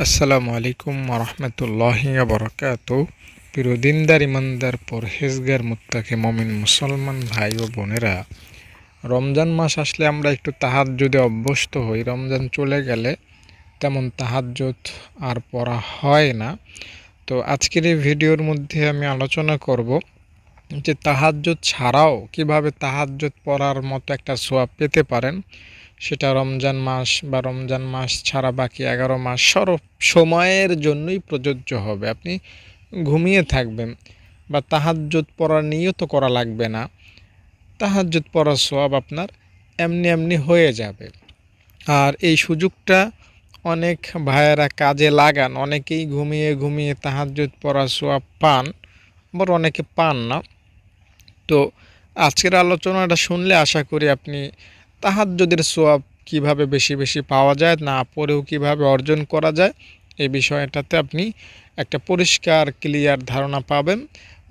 আসসালামু আলাইকুম রহমতুল্লাহি বরকাত প্রিয় দিনদার ইমানদার, পরহেজগার, মুত্তাকে মমিন, মুসলমান ভাই ও বোনেরা, রমজান মাস আসলে আমরা একটু তাহাজ্জুদে অভ্যস্ত হই। রমজান চলে গেলে তেমন তাহাজ্জুদ আর পড়া হয় না। তো আজকের এই ভিডিওর মধ্যে আমি আলোচনা করব যে তাহাজ্জুদ ছাড়াও কীভাবে তাহাজ্জুদ পড়ার মতো একটা সোয়াব পেতে পারেন। সেটা রমজান মাস বা রমজান মাস ছাড়া বাকি এগারো মাস সব সময়ের জন্যই প্রযোজ্য হবে। আপনি ঘুমিয়ে থাকবেন বা তাহাজ্জুদ পড়ার নিয়ত করা লাগবে না। তাহাজ্জুদ পড়ার সব আপনার এমনি এমনি হয়ে যাবে। আর এই সুযোগটা অনেক ভাইয়েরা কাজে লাগান। অনেকেই ঘুমিয়ে ঘুমিয়ে তাহাজ্জুদ পড়ার সোয়াব পান, আবার অনেকে পান না। তো আজকের আলোচনাটা শুনলে আশা করি আপনি তাহাজ্জুদের সোয়াব কীভাবে বেশি বেশি পাওয়া যায়, না পড়েও কীভাবে অর্জন করা যায় এই বিষয়টাতে আপনি একটা পরিষ্কার ক্লিয়ার ধারণা পাবেন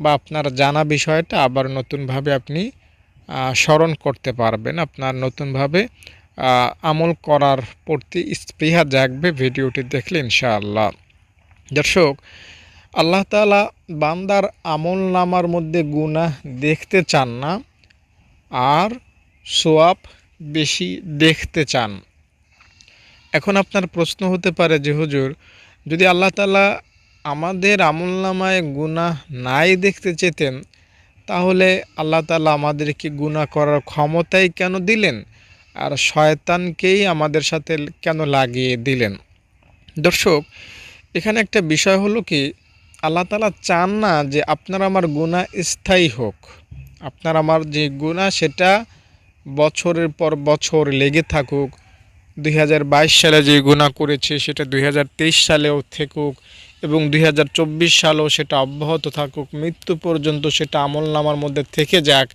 বা আপনার জানা বিষয়টা আবার নতুনভাবে আপনি স্মরণ করতে পারবেন। আপনার নতুনভাবে আমল করার প্রতি স্পৃহা জাগবে ভিডিওটি দেখলে ইনশাআল্লাহ। দর্শক, আল্লাহ তালা বান্দার আমল নামার মধ্যে গুনাহ দেখতে চান না, আর সোয়াব বেশি দেখতে চান? এখন আপনার প্রশ্ন হতে পারে যে, হুজুর, যদি আল্লাহ তালা আমাদের আমলনামায় গুণা নাই দেখতে চেতেন, তাহলে আল্লাহ তালা আমাদেরকে গুণা করার ক্ষমতাই কেন দিলেন? আর শয়তানকেই আমাদের সাথে কেন লাগিয়ে দিলেন? দর্শক, এখানে একটা বিষয় হলো কি, আল্লাহ তালা চান না যে আপনার আমার গুণা স্থায়ী হোক। আপনার আমার যে গুণা সেটা বছরের পর বছর লেগে থাকুক, দুই হাজার বাইশ সালে যে গুণা করেছে সেটা দুই হাজার তেইশ সালেও থেকুক এবং দুই হাজার চব্বিশ সালেও সেটা অব্যাহত থাকুক, মৃত্যু পর্যন্ত সেটা আমল নামার মধ্যে থেকে যাক,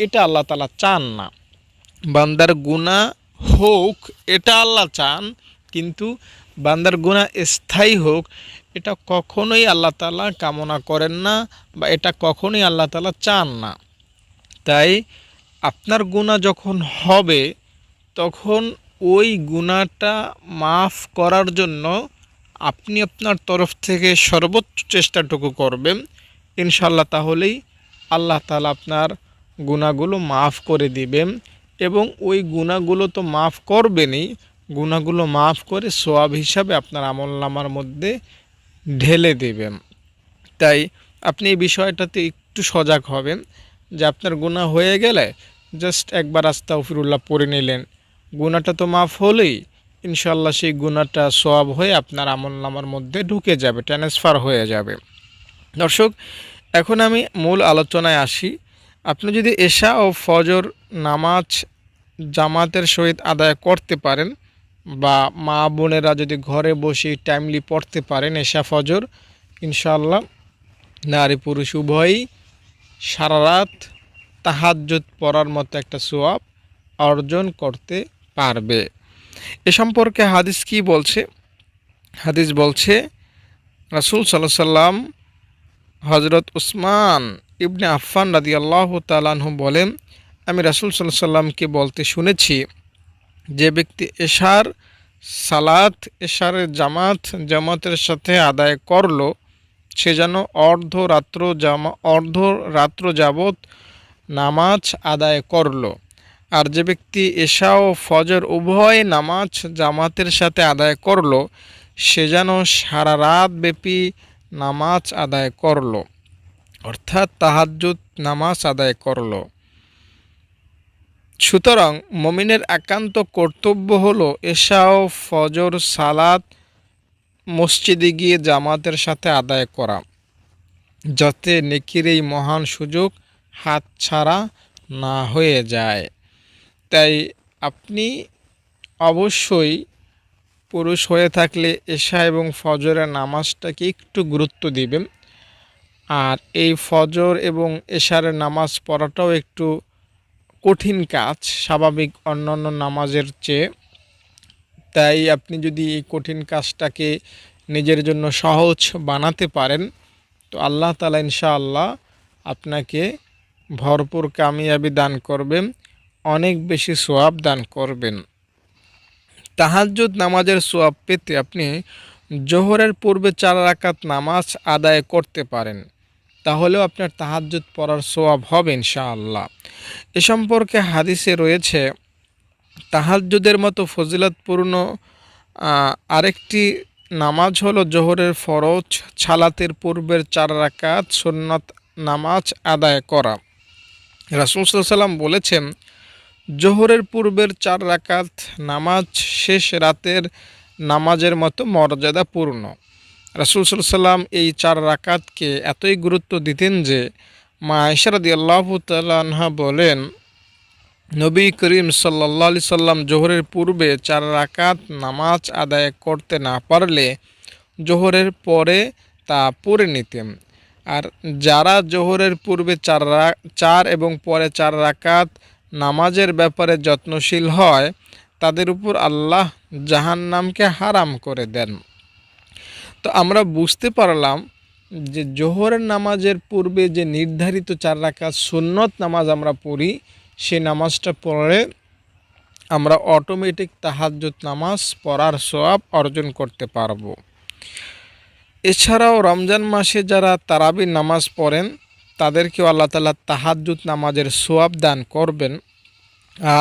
এটা আল্লাহ তালা চান না। বান্দার গুণা হোক, এটা আল্লাহ চান, কিন্তু বান্দার গুণা স্থায়ী হোক, এটা কখনোই আল্লাহ তালা কামনা করেন না বা এটা কখনোই আল্লাহ তালা চান না। তাই আপনার গুণা যখন হবে, তখন ওই গুণাটা মাফ করার জন্য আপনি আপনার তরফ থেকে সর্বোচ্চ চেষ্টাটুকু করবেন। ইনশাল্লাহ তাহলেই আল্লাহ তালা আপনার গুণাগুলো মাফ করে দিবেন এবং ওই গুণাগুলো তো মাফ করবেনই গুণাগুলো মাফ করে সোয়াব হিসাবে আপনার আমল নামার মধ্যে ঢেলে দেবেন। তাই আপনি এই বিষয়টাতে একটু সজাগ হবেন যে আপনার গুণা হয়ে গেলে জাস্ট একবার আস্তাফিরুল্লাহ পড়ে নিলেন। গুণাটা তো মাফ হলেই ইনশাল্লাহ সেই গুণাটা সোয়াব হয়ে আপনার আমল নামার মধ্যে ঢুকে যাবে ট্রান্সফার হয়ে যাবে। দর্শক, এখন আমি মূল আলোচনায় আসি। আপনি যদি এশা ও ফজর নামাজ জামাতের সহিত আদায় করতে পারেন বা মা বোনেরা যদি ঘরে বসে টাইমলি পড়তে পারেন এশা ফজর ইনশাল্লাহ নারী পুরুষ উভয়ই সারা রাত তাহাজ্জুদ পড়ার মতো একটা সোয়াব অর্জন করতে পারবে। এ সম্পর্কে হাদিস কি বলছে? হাদিস বলছে, রাসুল সাল্লাহ সাল্লাম হজরত উসমান ইবনে আফফান রাদি আল্লাহ তালাহু বলেন, আমি রাসুল সাল্লাহ সাল্লামকে বলতে শুনেছি, যে ব্যক্তি এশার সালাত এশারের জামাত, জামাতের সাথে আদায় করল, সে যেন অর্ধ রাত্র জামা, অর্ধ রাত্র যাবত নামাজ আদায় করল। আর যে ব্যক্তি এশা ও ফজর উভয় নামাজ জামাতের সাথে আদায় করল, সে যেন সারা রাত ব্যাপী নামাজ আদায় করল, অর্থাৎ তাহাজুদ নামাজ আদায় করল। সুতরাং মমিনের একান্ত কর্তব্য হল এশা ও ফজর সালাত মসজিদে গিয়ে জামাতের সাথে আদায় করা, যাতে নেকির এই মহান সুযোগ হাত ছাড়া না হয়ে যায়। তাই আপনি অবশ্যই পুরুষ হয়ে থাকলে এশা এবং ফজরের নামাজটাকে একটু গুরুত্ব দিবেন। আর এই ফজর এবং এশারের নামাজ পড়াটাও একটু কঠিন কাজ, স্বাভাবিক অন্যান্য নামাজের চেয়ে। তাই আপনি যদি এই কঠিন কাজটাকে নিজের জন্য সহজ বানাতে পারেন, তো আল্লাহ তালা ইনশাআল্লাহ আপনাকে ভরপুর কামিয়াবি দান করবেন, অনেক বেশি সোয়াব দান করবেন। তাহাজ্জুদ নামাজের সোয়াব পেতে আপনি জোহরের পূর্বে চার রাকাত নামাজ আদায় করতে পারেন। তাহলেও আপনার তাহাজ্জুদ পড়ার সোয়াব হবে ইনশাআল্লাহ। এ সম্পর্কে হাদিসে রয়েছে, তাহাজ্জুদের মতো ফজিলতপূর্ণ আরেকটি নামাজ হলো জোহরের ফরজ, ছালাতের পূর্বের চার রাকাত সুন্নত নামাজ আদায় করা। রাসুল সাল্লাম বলেছেন, জোহরের পূর্বের চার রাকাত নামাজ শেষ রাতের নামাজের মতো মর্যাদাপূর্ণ। রাসুল সাল্লাম এই চার রাকাতকে এতই গুরুত্ব দিতেন যে, মা আয়সারদি আল্লাহ বলেন, নবী করিম সাল্লা আলি সাল্লাম জোহরের পূর্বে চার রাকাত নামাজ আদায় করতে না পারলে জোহরের পরে তা পড়ে নিতেন। আর যারা জোহরের পূর্বে চার চার এবং পরে চার রাকাত নামাজের ব্যাপারে যত্নশীল হয়, তাদের উপর আল্লাহ জাহান্নামকে হারাম করে দেন। তো আমরা বুঝতে পারলাম যে জোহরের নামাজের পূর্বে যে নির্ধারিত চার রাকাত সুন্নত নামাজ আমরা পড়ি সেই নামাজটা পড়ে আমরা অটোমেটিক তাহাজ্জুদ নামাজ পড়ার সোয়াব অর্জন করতে পারব। এছাড়াও রমজান মাসে যারা তারাবির নামাজ পড়েন, তাদেরকেও আল্লাহ তালা তাহাজ্জুদ নামাজের সোয়াব দান করবেন।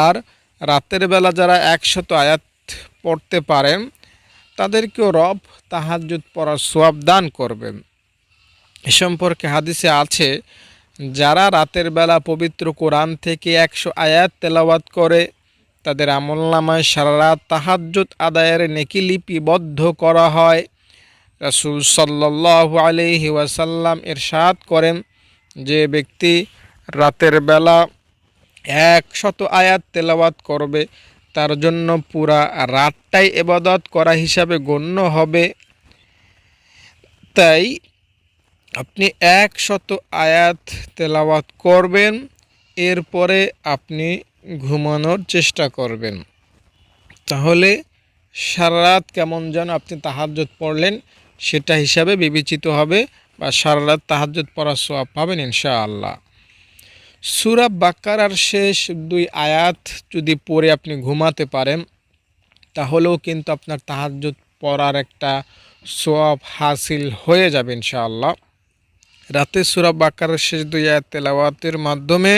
আর রাতের বেলা যারা একশত আয়াত পড়তে পারেন, তাদেরকেও রব তাহাজ্জুদ পড়ার সোয়াব দান করবেন। এ সম্পর্কে হাদিসে আছে, যারা রাতের বেলা পবিত্র কোরআন থেকে একশো আয়াত তেলাওয়াত করে, তাদের আমলনামায় সারা রাত তাহাজ্জুদ আদায়ের নেকি লিপিবদ্ধ করা হয়। রাসূল সাল্লাল্লাহু আলাইহি ওয়াসাল্লাম ইরশাদ করেন যে ব্যক্তি রাতের বেলা একশত আয়াত তেলাওয়াত করবে, তার জন্য পুরা রাতটাই এবাদত করা হিসাবে গণ্য হবে। তাই আপনি একশত আয়াত তেলাওয়াত করবেন, এরপরে আপনি ঘুমানোর চেষ্টা করবেন। তাহলে সারা রাত কেমন যেন আপনি তাহাজ্জুদ পড়লেন সেটা হিসাবে বিবেচিত হবে বা সারা রাত তাহাজ্জুদ পড়ার সোয়াব পাবেন ইনশাআল্লাহ। সুরা বাক্কারার শেষ দুই আয়াত যদি পড়ে আপনি ঘুমাতে পারেন, তাহলেও কিন্তু আপনার তাহাজ্জুদ পড়ার একটা সোয়াব হাসিল হয়ে যাবে ইনশাআল্লাহ। রাতে সুরা বাক্কারার শেষ দুই আয়াত তেলাওয়াতের মাধ্যমে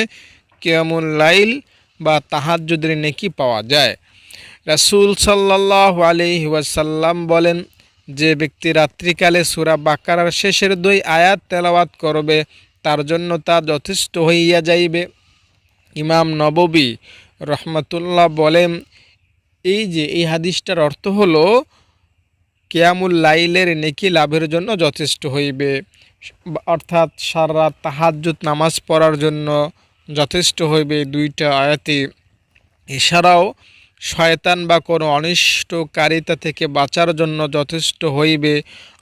কিয়ামুল লাইল বা তাহাজ্জুদের নেকি পাওয়া যায়। রাসূল সাল্লাল্লাহু আলাইহি ওয়াসাল্লাম বলেন যে ব্যক্তি রাত্রিকালে সুরা বাকারার শেষের দুই আয়াত তেলাওয়াত করবে, তার জন্য তা যথেষ্ট হইয়া যাইবে। ইমাম নববী রহমতুল্লাহ বলেন, এই যে এই হাদিসটার অর্থ হলো, কেয়ামুল লাইলের নেকি লাভের জন্য যথেষ্ট হইবে। অর্থাৎ সারা তাহাজ্জুদ নামাজ পড়ার জন্য যথেষ্ট হইবে দুইটা আয়াতে। এছাড়াও শয়তান বা কোনো অনিষ্টকারিতা থেকে বাঁচার জন্য যথেষ্ট হইবে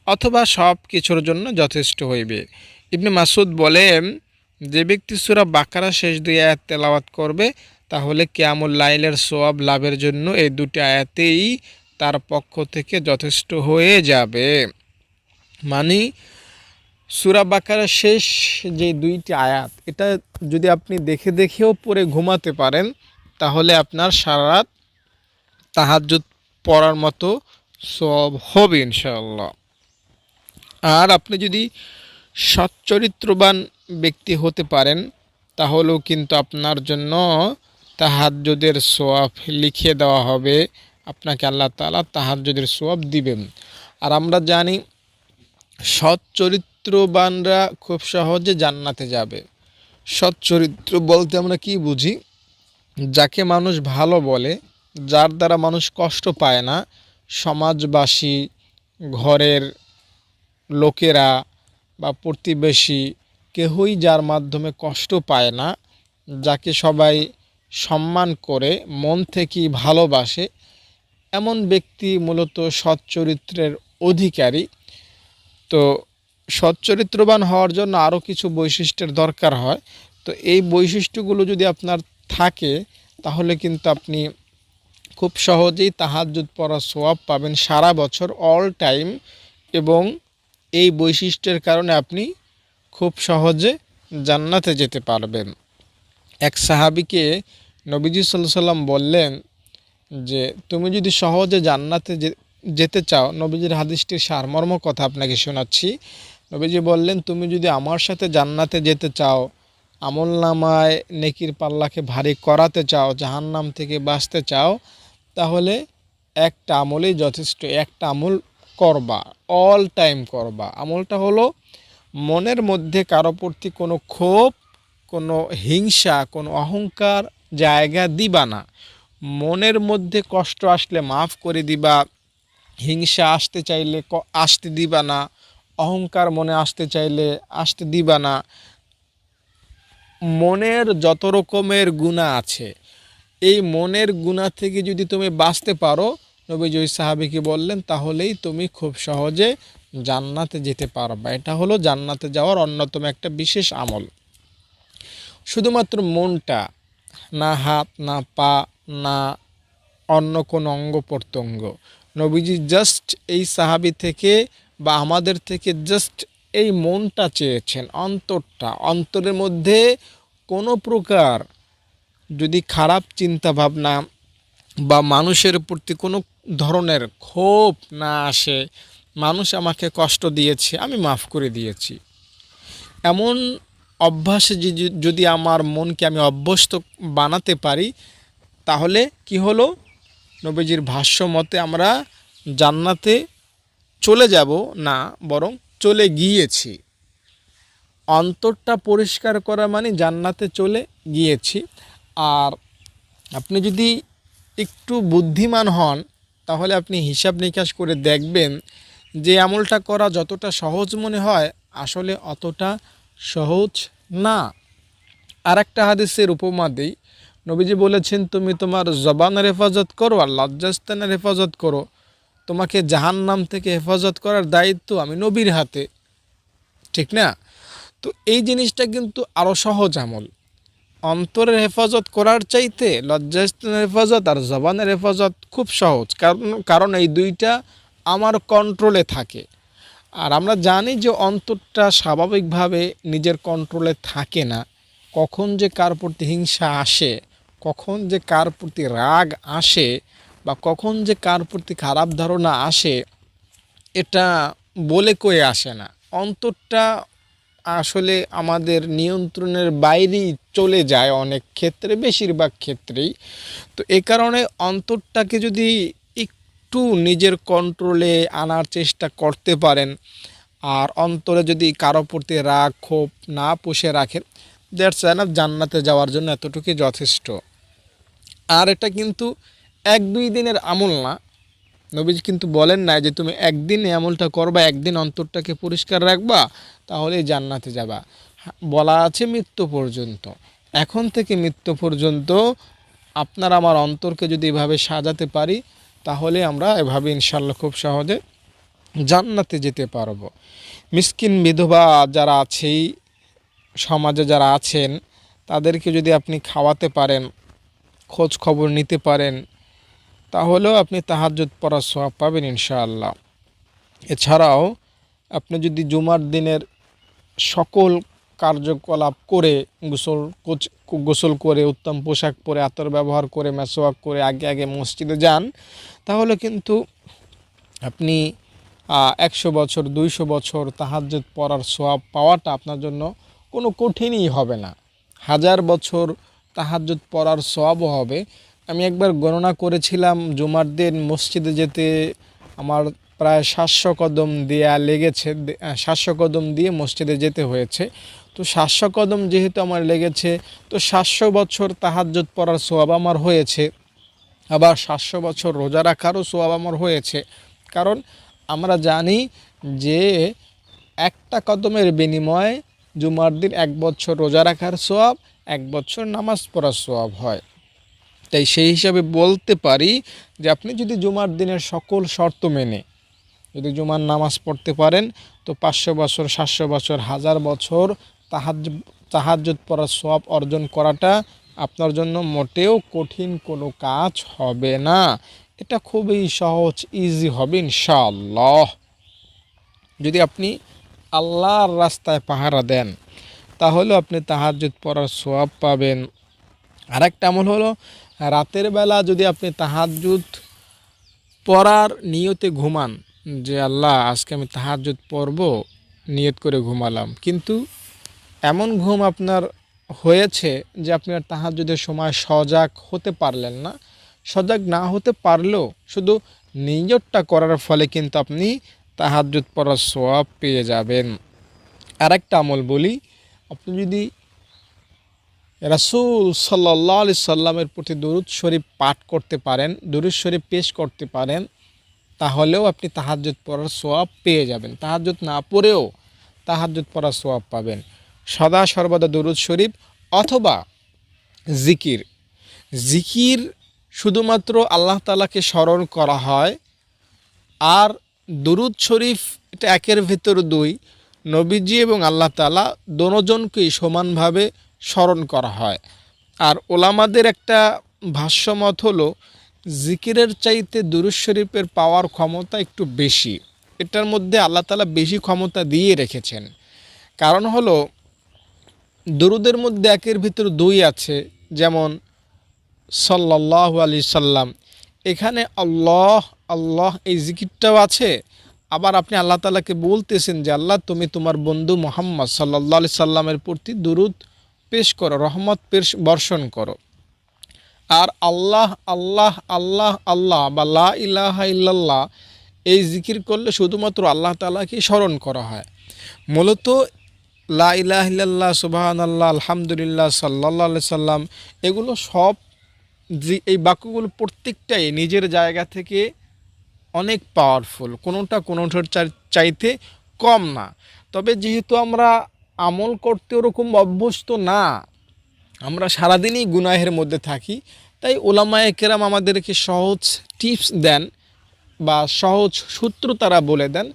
অথবা সব কিছুর জন্য যথেষ্ট হইবে। ইবনে মাসুদ বলেন, যে ব্যক্তি সুরা বাকারা শেষ দুই আয়াত তেলাওয়াত করবে, তাহলে কেয়ামুল লাইলের সোয়াব লাভের জন্য এই দুটি আয়াতেই তার পক্ষ থেকে যথেষ্ট হয়ে যাবে। মানে সুরা বাকারা শেষ যে দুইটি আয়াত, এটা যদি আপনি দেখে দেখেও পরে ঘুমাতে পারেন, তাহলে আপনার সারা রাত তাহাজ্জুদ পড়ার মতো সব হবে ইনশাআল্লাহ। আর আপনি যদি সচ্চরিত্রবান ব্যক্তি হতে পারেন, তাহলেও কিন্তু আপনার জন্য তাহাজ্জুদের সোয়াব লিখিয়ে দেওয়া হবে। আপনাকে আল্লাহ তালা তাহাজ্জুদের সোয়াব দিবেন। আর আমরা জানি সৎ চরিত্রবানরা খুব সহজে জান্নাতে যাবে। সৎ চরিত্র বলতে আমরা কি বুঝি? যাকে মানুষ ভালো বলে যার দ্বারা মানুষ কষ্ট পায় না, সমাজবাসী, ঘরের লোকেরা বা প্রতিবেশী কেহই যার মাধ্যমে কষ্ট পায় না, যাকে সবাই সম্মান করে, মন থেকেই ভালোবাসে, এমন ব্যক্তি মূলত সৎ চরিত্রের অধিকারী। তো সচ্চরিত্রবান হওয়ার জন্য আরও কিছু বৈশিষ্ট্যের দরকার হয়। তো এই বৈশিষ্ট্যগুলো যদি আপনার থাকে, তাহলে কিন্তু আপনি খুব সহজেই তাহাজ্জুদ পড়া সোয়াব পাবেন সারা বছর অল টাইম এবং এই বৈশিষ্ট্যের কারণে আপনি খুব সহজে জান্নাতে যেতে পারবেন। এক সাহাবিকে নবীজি সাল্লাম বললেন যে, তুমি যদি সহজে জান্নাতে যেতে চাও, নবীজির হাদিসটির সারমর্ম কথা আপনাকে শোনাচ্ছি। নবীজি বললেন, তুমি যদি আমার সাথে জান্নাতে যেতে চাও আমল নামায় নেকির পাল্লাকে ভারী করাতে চাও, জাহান্নাম থেকে বাঁচতে চাও তাহলে একটা আমলেই যথেষ্ট, একটা আমল করবা অল টাইম করবা। আমলটা হলো মনের মধ্যে কারও প্রতি কোনো ক্ষোভ, কোনো হিংসা, কোনো অহংকার জায়গা দিবা না। মনের মধ্যে কষ্ট আসলে মাফ করে দিবা, হিংসা আসতে চাইলে আসতে দিবা না, অহংকার মনে আসতে চাইলে আসতে দিবা না। মনের যত রকমের গুণা আছে এই মনের গুণা থেকে যদি তুমি বাঁচতে পারো, নবীজি সাহাবিকে বললেন, তাহলেই তুমি খুব সহজে জান্নাতে যেতে পারবা। এটা হলো জান্নাতে যাওয়ার অন্যতম একটা বিশেষ আমল। শুধুমাত্র মনটা, না হাত, না পা, না অন্য কোনো অঙ্গ প্রত্যঙ্গ। নবীজি জাস্ট এই সাহাবি থেকে বা আমাদের থেকে জাস্ট এই মনটা চেয়েছেন, অন্তরটা। অন্তরের মধ্যে কোনো প্রকার যদি খারাপ চিন্তা ভাবনা বা মানুষের প্রতি কোনো ধরনের ক্ষোভ না আসে, মানুষ আমাকে কষ্ট দিয়েছে, আমি মাফ করে দিয়েছি। এমন অভ্যাসে যদি- যদি আমার মনকে আমি অভ্যস্ত বানাতে পারি, তাহলে কি হলো? নবীজির ভাষ্য মতে আমরা জান্নাতে চলে যাব না, বরং চলে গিয়েছি। অন্তরটা পরিষ্কার করা মানে জান্নাতে চলে গিয়েছি। আর আপনি যদি একটু বুদ্ধিমান হন, তাহলে আপনি হিসাব নিকাশ করে দেখবেন যে আমলটা করা যতটা সহজ মনে হয়, আসলে অতটা সহজ না। আর একটা হাদিসের উপমা দিই। নবীজি বলেছেন, তুমি তোমার জবানের হেফাজত করো আর লজ্জাস্থানের হেফাজত করো। তোমাকে জাহান্নাম থেকে হেফাজত করার দায়িত্ব আমি নবীর হাতে। ঠিক না? তো এই জিনিসটা কিন্তু আরও সহজ আমল। অন্তরের হেফাজত করার চাইতে লজ্জাস্থানের হেফাজত আর জবানের হেফাজত খুব সহজ। কারণ কারণ এই দুইটা আমার কন্ট্রোলে থাকে। আর আমরা জানি যে অন্তরটা স্বাভাবিকভাবে নিজের কন্ট্রোলে থাকে না। কখন যে কার প্রতি হিংসা আসে, কখন যে কার প্রতি রাগ আসে, বা কখন যে কার প্রতি খারাপ ধারণা আসে, এটা বলে কয়ে আসে না। অন্তরটা আসলে আমাদের নিয়ন্ত্রণের বাইরেই চলে যায় অনেক ক্ষেত্রে, বেশিরভাগ ক্ষেত্রেই। তো এ কারণে অন্তরটাকে যদি একটু নিজের কন্ট্রোলে আনার চেষ্টা করতে পারেন, আর অন্তরে যদি কারও প্রতি রাগ, ক্ষোভ না পুষে রাখেন দ্যাটস এনাফ জান্নাতে যাওয়ার জন্য এতটুকুই যথেষ্ট। আর এটা কিন্তু এক দুই দিনের আমল না নবীজ কিন্তু বলেন না যে তুমি একদিন আমলটা করবা একদিন অন্তরটাকে পরিষ্কার রাখবা তাহলেই জান্নাতে যাবা। হ্যাঁ, বলা আছে মৃত্যু পর্যন্ত। এখন থেকে মৃত্যু পর্যন্ত আপনার আমার অন্তরকে যদি এভাবে সাজাতে পারি তাহলে আমরা এভাবে ইনশাল্লাহ খুব সহজে জান্নাতে যেতে পারব। মিসকিন বিধবা যারা আছেই সমাজে যারা আছেন তাদেরকে যদি আপনি খাওয়াতে পারেন খোঁজ খবর নিতে পারেন তাহলেও আপনি তাহাজ্জুদ পড়ার সওয়াব পাবেন ইনশাআল্লাহ। এছাড়াও আপনি যদি জুমার দিনের সকল কার্যকলাপ করে গোসল গোসল করে, উত্তম পোশাক পরে, আতর ব্যবহার করে মেসোয়াক করে, আগে আগে মসজিদে যান, তাহলে কিন্তু আপনি একশো বছর, দুইশো বছর তাহাজ্জুদ পড়ার সোয়াব পাওয়াটা আপনার জন্য কোনো কঠিনই হবে না। হাজার বছর তাহাজ্জুদ পড়ার সোয়াবও হবে আমি একবার গণনা করেছিলাম জুমার দিন মসজিদে যেতে আমার প্রায় সাতশো কদম দেয়া লেগেছে সাতশো কদম দিয়ে মসজিদে যেতে হয়েছে। তো সাতশো কদম যেহেতু আমার লেগেছে, তো সাতশো বছর তাহাজ্জুদ পড়ার সোয়াব আমার হয়েছে। আবার সাতশো বছর রোজা রাখারও সোয়াব আমার হয়েছে। কারণ আমরা জানি যে একটা কদমের বিনিময়ে জুমার দিন এক বছর রোজা রাখার সোয়াব, এক বছর নামাজ পড়ার সোয়াব হয়। তাই সেই হিসাবে বলতে পারি যে আপনি যদি জুমার দিনের সকল শর্ত মেনে, যদি জুমার নামাজ পড়তে পারেন, তো পাঁচশো বছর, সাতশো বছর, হাজার বছর তাহাজ, তাহাজ্জুদ পড়ার সব অর্জন করাটা আপনার জন্য মোটেও কঠিন কোনো কাজ হবে না। এটা খুবই সহজ ইজি হবে ইনশাআল্লাহ। যদি আপনি আল্লাহর রাস্তায় পাহারা দেন তাহলে আপনি তাহাজ্জুদ পড়ার সোয়াব পাবেন। আরেকটা আমল হলো রাতের বেলা যদি আপনি তাহাজ্জুদ পড়ার নিয়তে ঘুমান, যে আল্লাহ আজকে আমি তাহাজ্জুদ পড়ব, নিয়ত করে ঘুমালাম। কিন্তু এমন ঘুম আপনার হয়েছে যে আপনি আর তাহাজ্জুদের সময় সজাগ হতে পারলেন না। সজাগ না হতে পারলেও শুধু নিয়তটা করার ফলে কিন্তু আপনি তাহাজ্জুদ পড়ার সোয়াব পেয়ে যাবেন। আর একটা আমল বলি, আপনি যদি রাসূল সাল্লাহ আলি সাল্লামের প্রতি দরুদ শরীফ পাঠ করতে পারেন, দরুদ শরীফ পেশ করতে পারেন, তাহলেও আপনি তাহাজ্জুদ পড়ার সোয়াব পেয়ে যাবেন। তাহাজ্জুদ না পড়েও তাহাজ্জুদ পড়ার সোয়াব পাবেন। সদা সর্বদা দরুদ শরীফ অথবা জিকির। জিকির শুধুমাত্র আল্লাহ তালাকে স্মরণ করা হয়, আর দুরুদ শরীফ এটা একের ভেতর দুই। নবীজি এবং আল্লাহ তালা দোনোজনকেই সমানভাবে স্মরণ করা হয়। আর ওলামাদের একটা ভাষ্যমত হলো, জিকিরের চাইতে দুরুদ শরীফের পাওয়ার ক্ষমতা একটু বেশি। এটার মধ্যে আল্লাহ তালা বেশি ক্ষমতা দিয়ে রেখেছেন। কারণ হলো, দুরুদের মধ্যে একের ভিতর দুই আছে, যেমন সাল্লাহ আলি সাল্লাম। এখানে আল্লাহ আল্লাহ এই জিকিরটাও আছে। আবার আপনি আল্লাহ তালাকে বলতেছেন যে, আল্লাহ, তুমি তোমার বন্ধু মোহাম্মদ সাল্লাহ আলি সাল্লামের প্রতি দুরুদ পেশ করো, রহমত পেশ, বর্ষণ করো। আর আল্লাহ আল্লাহ আল্লাহ আল্লাহ বা লা ইলাহা ইল্লাল্লাহ এই জিকির করলে শুধুমাত্র আল্লাহ তালাকে স্মরণ করা হয়। মূলত লা ইলাহ ইল্লাল্লাহ সুবাহান আল্লাহ আলহামদুলিল্লাহ সাল্লাহ সাল্লাম এগুলো সব এই বাক্যগুলো প্রত্যেকটাই নিজের জায়গা থেকে অনেক পাওয়ারফুল কোনোটা কোনোটার চাইতে কম না। তবে যেহেতু আমরা আমল করতে ওরকম অভ্যস্ত না। আমরা সারাদিনই গুনাহের মধ্যে থাকি। তাই ওলামায়ে কেরাম আমাদেরকে সহজ টিপস দেন বা সহজ সূত্র তারা বলে দেন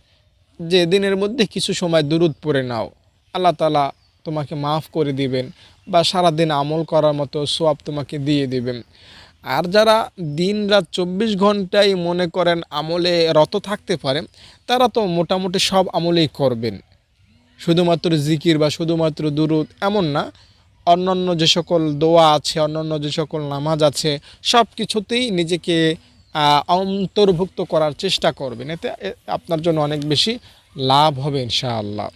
যে, দিনের মধ্যে কিছু সময় দুরুদ পড়ে নাও। আল্লাহ তালা তোমাকে মাফ করে দিবেন বা সারাদিন আমল করার মতো সোয়াব তোমাকে দিয়ে দিবেন। আর যারা দিন রাত চব্বিশ ঘন্টায় মনে করেন আমলে রত থাকতে পারে, তারা তো মোটামুটি সব আমলেই করবেন। শুধুমাত্র জিকির বা শুধুমাত্র দুরুদ এমন না, অন্যান্য যে সকল দোয়া আছে, অন্যান্য যে সকল নামাজ আছে, সব কিছুতেই নিজেকে অন্তর্ভুক্ত করার চেষ্টা করবেন। এতে আপনার জন্য অনেক বেশি লাভ হবে ইনশাআল্লাহ।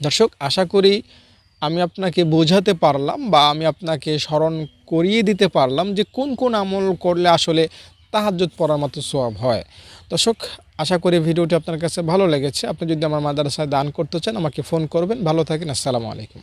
দর্শক, আশা করি আমি আপনাকে বোঝাতে পারলাম বা আমি আপনাকে স্মরণ করিয়ে দিতে পারলাম যে কোন কোন আমল করলে আসলে তাহাজ্জুদ পড়ার মতো সোয়াব হয়। দর্শক আশা করি ভিডিওটি আপনার কাছে ভালো লেগেছে। আপনি যদি আমার মাদ্রাসায় দান করতে চান, আমাকে ফোন করবেন। ভালো থাকেন। আসসালামু আলাইকুম।